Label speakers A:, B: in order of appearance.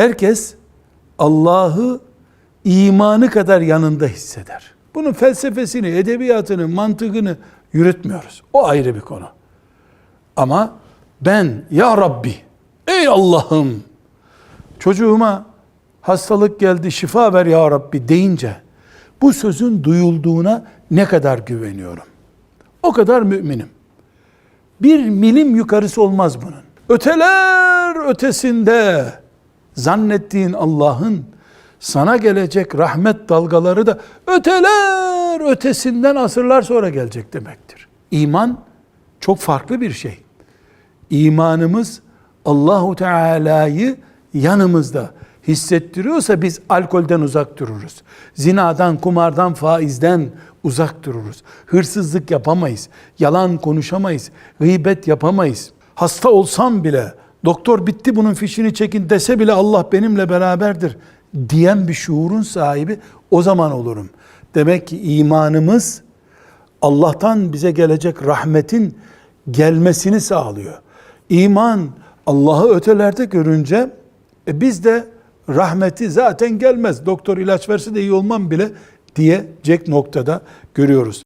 A: Herkes Allah'ı imanı kadar yanında hisseder. Bunun felsefesini, edebiyatını, mantığını yürütmüyoruz. O ayrı bir konu. Ama ben ya Rabbi, ey Allah'ım çocuğuma hastalık geldi şifa ver ya Rabbi deyince bu sözün duyulduğuna ne kadar güveniyorum. O kadar müminim. Bir milim yukarısı olmaz bunun. Öteler ötesinde zannettiğin Allah'ın sana gelecek rahmet dalgaları da öteler ötesinden asırlar sonra gelecek demektir. İman çok farklı bir şey. İmanımız Allahu Teala'yı yanımızda hissettiriyorsa biz alkolden uzak dururuz. Zinadan, kumardan, faizden uzak dururuz. Hırsızlık yapamayız. Yalan konuşamayız. Gıybet yapamayız. Hasta olsam bile doktor bitti bunun fişini çekin dese bile Allah benimle beraberdir diyen bir şuurun sahibi o zaman olurum. Demek ki imanımız Allah'tan bize gelecek rahmetin gelmesini sağlıyor. İman Allah'ı ötelerde görünce e biz de rahmeti zaten gelmez. Doktor ilaç verse de iyi olmam bile diyecek noktada görüyoruz.